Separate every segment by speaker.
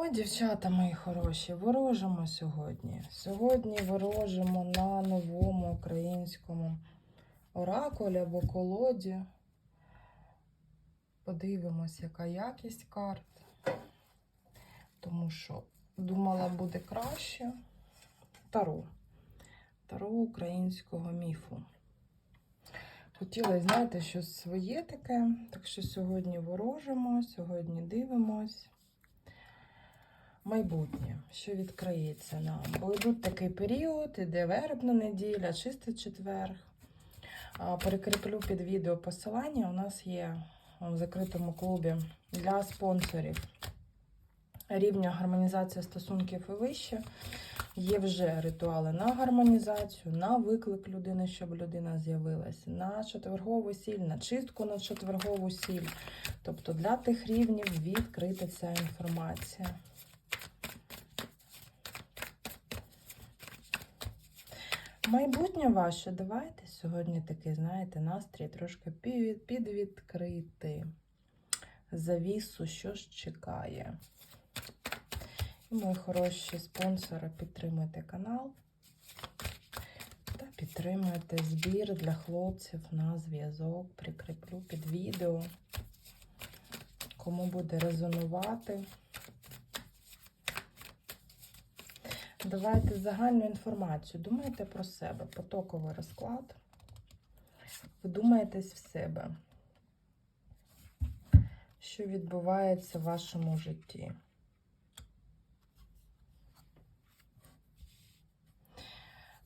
Speaker 1: Ой, дівчата мої хороші, ворожимо сьогодні. Сьогодні ворожимо на новому українському оракулі або колоді. Подивимось, яка якість карт. Тому що думала буде краще. Таро. Таро українського міфу. Хотіла, знаєте, щось своє таке. Так що сьогодні ворожимо, сьогодні дивимось. Майбутнє, що відкриється нам. Бо йдуть такий період, іде вербна неділя, чистий четвер. А, Перекріплю під відео посилання. У нас є в закритому клубі для спонсорів рівня гармонізація стосунків і вище. Є вже ритуали на гармонізацію, на виклик людини, щоб людина з'явилась, на четвергову сіль, на чистку на четвергову сіль. Тобто для тих рівнів відкрита ця інформація. Майбутнє ваше, давайте сьогодні такий, знаєте, настрій трошки під- підвідкрити завісу, що ж чекає. І мої хороші спонсори, підтримуйте канал та підтримуйте збір для хлопців на зв'язок. Прикріплю під відео. Кому буде резонувати. Давайте загальну інформацію. Думайте про себе. Потоковий розклад. Вдумайтесь в себе. Що відбувається в вашому житті?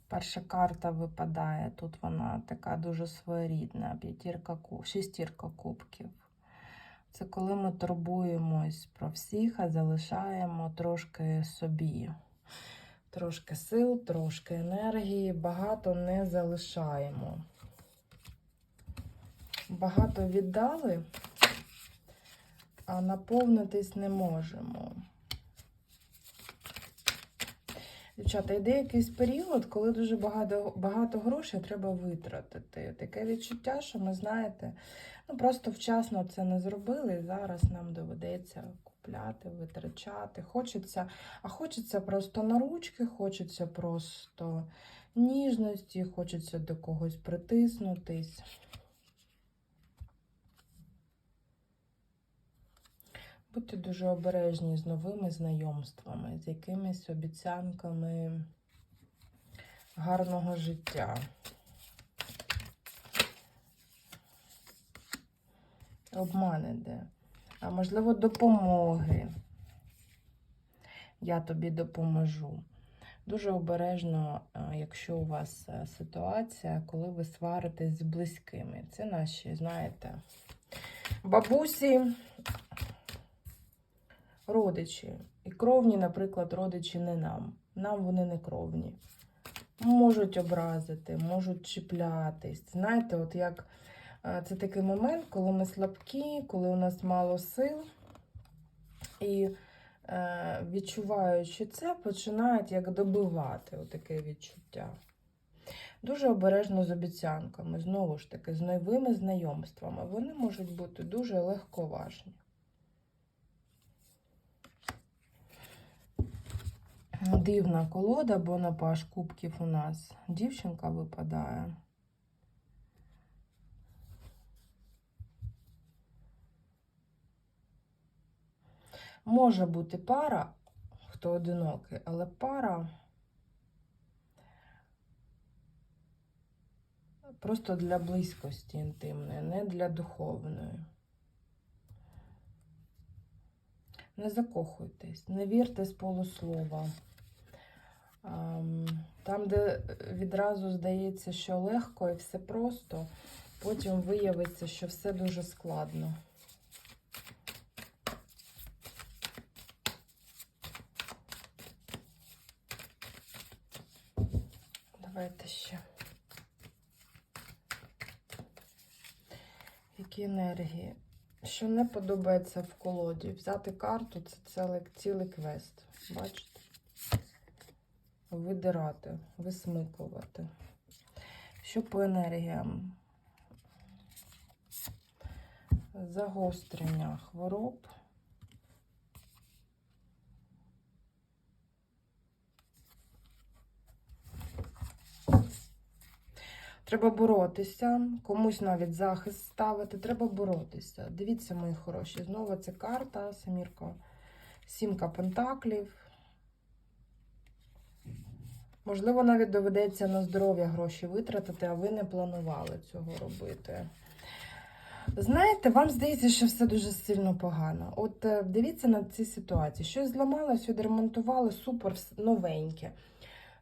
Speaker 1: Перша карта випадає. Тут вона така дуже своєрідна. П'ятірка шестірка кубків. Це коли ми турбуємось про всіх, а залишаємо трошки собі. Трошки сил, трошки енергії, багато не залишаємо. Багато віддали, а наповнитись не можемо. Дівчата, йде якийсь період, коли дуже багато, багато грошей треба витратити. Таке відчуття, що ми знаєте, ну просто вчасно це не зробили, і зараз нам доведеться купляти, витрачати. Хочеться, а хочеться просто на ручки, хочеться просто ніжності, хочеться до когось притиснутись. Будьте дуже обережні з новими знайомствами, з якимись обіцянками гарного життя. Обман іде. А можливо, допомоги. Я тобі допоможу. Дуже обережно, якщо у вас е, ситуація, коли ви сваритесь з близькими. Це наші, знаєте, бабусі, родичі. І кровні, наприклад, родичі не нам. Нам вони не кровні. Можуть образити, можуть чіплятись. Знаєте, от як це такий момент, коли ми слабкі, коли у нас мало сил, і е, відчуваючи це, починають як добивати отаке відчуття. Дуже обережно з обіцянками, знову ж таки, з новими знайомствами. Вони можуть бути дуже легковажні. Дивна колода, бо на паш кубків у нас дівчинка випадає. Може бути пара, хто одинокий, але пара просто для близькості інтимної, не для духовної. Не закохуйтесь, не вірте з полуслова. Там, де відразу здається, що легко і все просто, потім виявиться, що все дуже складно. Давайте ще. Які енергії? Що не подобається в колоді? Взяти карту це цілий, цілий квест. Бачите? Видирати, висмикувати. Що по енергіям? Загострення хвороб. Треба боротися, комусь навіть захист ставити, треба боротися. Дивіться, мої хороші, знову це карта, семірка, сімка пентаклів. Можливо, навіть доведеться на здоров'я гроші витратити, а ви не планували цього робити. Знаєте, вам здається, що все дуже сильно погано. От е, дивіться на ці ситуації. Щось зламалось, відремонтували, супер, новеньке.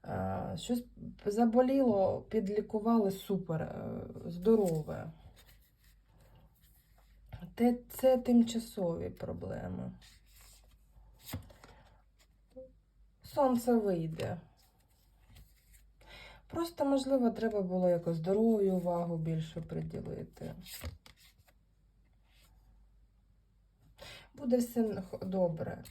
Speaker 1: Е, Щось заболіло, підлікували, супер, е, здорове. Те- Це тимчасові проблеми. Сонце вийде. Просто, можливо, треба було якось здоров'ю увагу більше приділити. Буде все добре.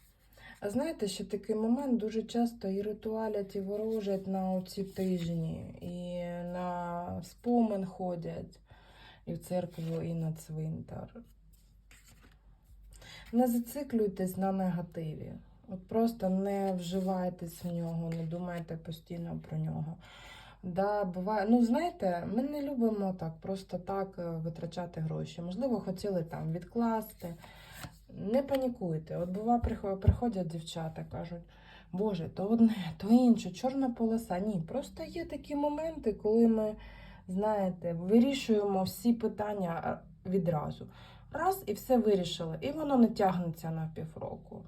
Speaker 1: А знаєте, що такий момент дуже часто і ритуалять, і ворожать на оці тижні, і на спомин ходять, і в церкву, і на цвинтар. Не зациклюйтесь на негативі. От просто не вживайтесь в нього, не думайте постійно про нього. Да, буває. Ну, знаєте, ми не любимо так, просто так е, витрачати гроші. Можливо, хотіли там відкласти. Не панікуйте. От бува, приходять дівчата, кажуть, Боже, то одне, то інше, чорна полоса. Ні, просто є такі моменти, коли ми, знаєте, вирішуємо всі питання відразу. Раз і все вирішили, і воно не тягнеться на півроку.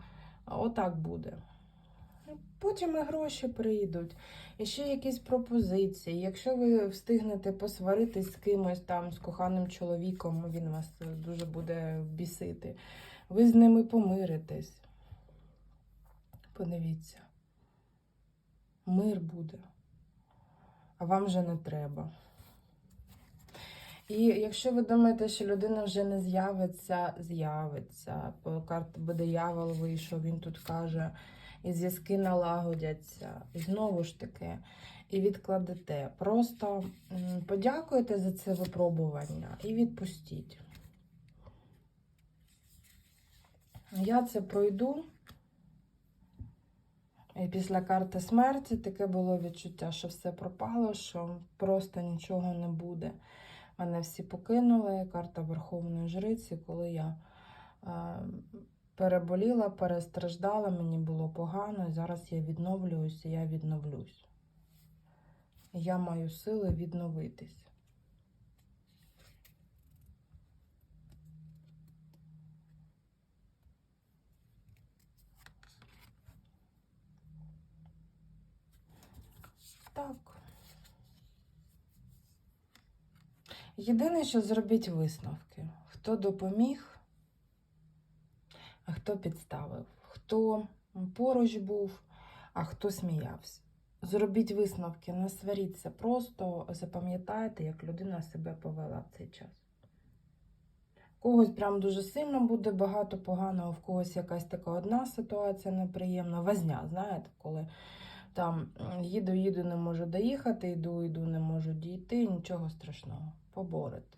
Speaker 1: Отак буде. Потім і гроші прийдуть, і ще якісь пропозиції. Якщо ви встигнете посваритись з кимось там, з коханим чоловіком, він вас дуже буде бісити. Ви з ними помиритесь. Подивіться. Мир буде. А вам вже не треба. І якщо ви думаєте, що людина вже не з'явиться, з'явиться. По карті буде явол вийшов, він тут каже, і зв'язки налагодяться. І знову ж таки, і відкладете. Просто подякуйте за це випробування і відпустіть. Я це пройду. І після карти смерті таке було відчуття, що все пропало, що просто нічого не буде. Мене всі покинули. Карта Верховної Жриці, коли я е, переболіла, перестраждала, мені було погано, і зараз я відновлююся, я відновлюсь. Я маю сили відновитись. Так. Єдине, що зробіть висновки. Хто допоміг, а хто підставив, хто поруч був, а хто сміявся. Зробіть висновки, не сваріться, просто запам'ятайте, як людина себе повела в цей час. Когось прям дуже сильно буде багато поганого, в когось якась така одна ситуація неприємна. Возня, знаєте, коли там їду, їду, не можу доїхати, йду, йду, не можу дійти, нічого страшного. Поборете.